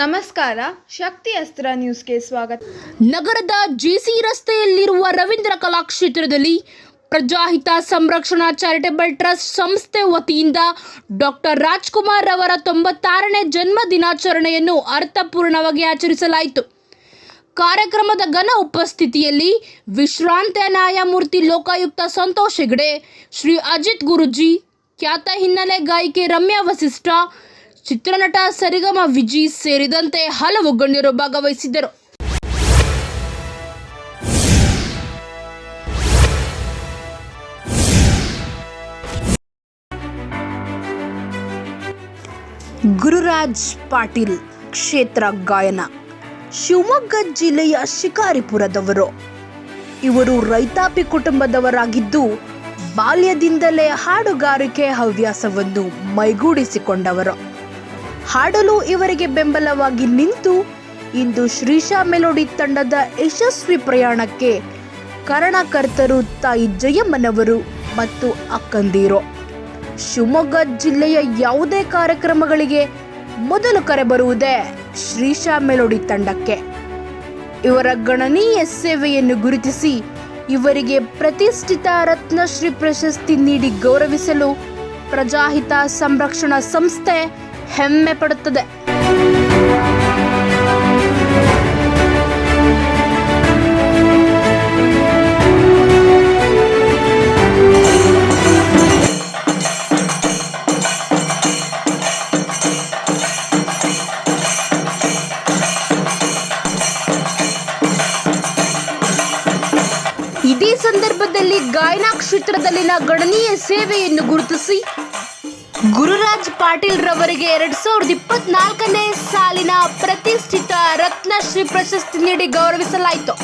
ನಮಸ್ಕಾರ, ಶಕ್ತಿ ಅಸ್ತ್ರ ನ್ಯೂಸ್ಗೆ ಸ್ವಾಗತ. ನಗರದ ಜೆಸಿ ರಸ್ತೆಯಲ್ಲಿರುವ ರವೀಂದ್ರ ಕಲಾಕ್ಷೇತ್ರದಲ್ಲಿ ಪ್ರಜಾಹಿತ ಸಂರಕ್ಷಣಾ ಚಾರಿಟೇಬಲ್ ಟ್ರಸ್ಟ್ ಸಂಸ್ಥೆ ವತಿಯಿಂದ ಡಾಕ್ಟರ್ ರಾಜ್ಕುಮಾರ್ ಅವರ ತೊಂಬತ್ತಾರನೇ ಜನ್ಮ ದಿನಾಚರಣೆಯನ್ನು ಅರ್ಥಪೂರ್ಣವಾಗಿ ಆಚರಿಸಲಾಯಿತು. ಕಾರ್ಯಕ್ರಮದ ಘನ ಉಪಸ್ಥಿತಿಯಲ್ಲಿ ವಿಶ್ರಾಂತ ನ್ಯಾಯಮೂರ್ತಿ ಲೋಕಾಯುಕ್ತ ಸಂತೋಷ್ ಹೆಗಡೆ, ಶ್ರೀ ಅಜಿತ್ ಗುರುಜಿ, ಖ್ಯಾತ ಹಿನ್ನೆಲೆ ಗಾಯಕಿ ರಮ್ಯಾ ವಸಿಷ್ಠ ಚಿತ್ರನಟ ಸರಿಗಮ ವಿಜಿ ಸೇರಿದಂತೆ ಹಲವು ಗಣ್ಯರು ಭಾಗವಹಿಸಿದ್ದರು. ಗುರುರಾಜ್ ಪಾಟೀಲ್ ಕ್ಷೇತ್ರ ಗಾಯನ. ಶಿವಮೊಗ್ಗ ಜಿಲ್ಲೆಯ ಶಿಕಾರಿಪುರದವರು. ಇವರು ರೈತಾಪಿ ಕುಟುಂಬದವರಾಗಿದ್ದು, ಬಾಲ್ಯದಿಂದಲೇ ಹಾಡುಗಾರಿಕೆ ಹವ್ಯಾಸವನ್ನು ಮೈಗೂಡಿಸಿಕೊಂಡವರು. ಹಾಡಲು ಇವರಿಗೆ ಬೆಂಬಲವಾಗಿ ನಿಂತು ಇಂದು ಶ್ರೀಶಾ ಮೆಲೋಡಿ ತಂಡದ ಯಶಸ್ವಿ ಪ್ರಯಾಣಕ್ಕೆ ಕರಣಕರ್ತರು ತಾಯಿ ಜಯಮ್ಮನವರು ಮತ್ತು ಅಕ್ಕಂದೀರು. ಶಿವಮೊಗ್ಗ ಜಿಲ್ಲೆಯ ಯಾವುದೇ ಕಾರ್ಯಕ್ರಮಗಳಿಗೆ ಮೊದಲು ಕರೆ ಬರುವುದೇ ಶ್ರೀಶಾ ಮೆಲೋಡಿ ತಂಡಕ್ಕೆ. ಇವರ ಗಣನೀಯ ಸೇವೆಯನ್ನು ಗುರುತಿಸಿ ಇವರಿಗೆ ಪ್ರತಿಷ್ಠಿತ ರತ್ನಶ್ರೀ ಪ್ರಶಸ್ತಿ ನೀಡಿ ಗೌರವಿಸಲು ಪ್ರಜಾಹಿತ ಸಂರಕ್ಷಣಾ ಸಂಸ್ಥೆ ಹೆಮ್ಮೆ ಪಡುತ್ತದೆ. ಇದೇ ಸಂದರ್ಭದಲ್ಲಿ ಗಾಯನ ಕ್ಷೇತ್ರದಲ್ಲಿನ ಗಣನೀಯ ಸೇವೆಯನ್ನು ಗುರುತಿಸಿ ಗುರುರಾಜ್ ಪಾಟೀಲ್ ರವರಿಗೆ ಎರಡ್ ಸಾವಿರದ ಇಪ್ಪತ್ನಾಲ್ಕನೇ ಸಾಲಿನ ಪ್ರತಿಷ್ಠಿತ ರತ್ನಶ್ರೀ ಪ್ರಶಸ್ತಿ ನೀಡಿ ಗೌರವಿಸಲಾಯಿತು.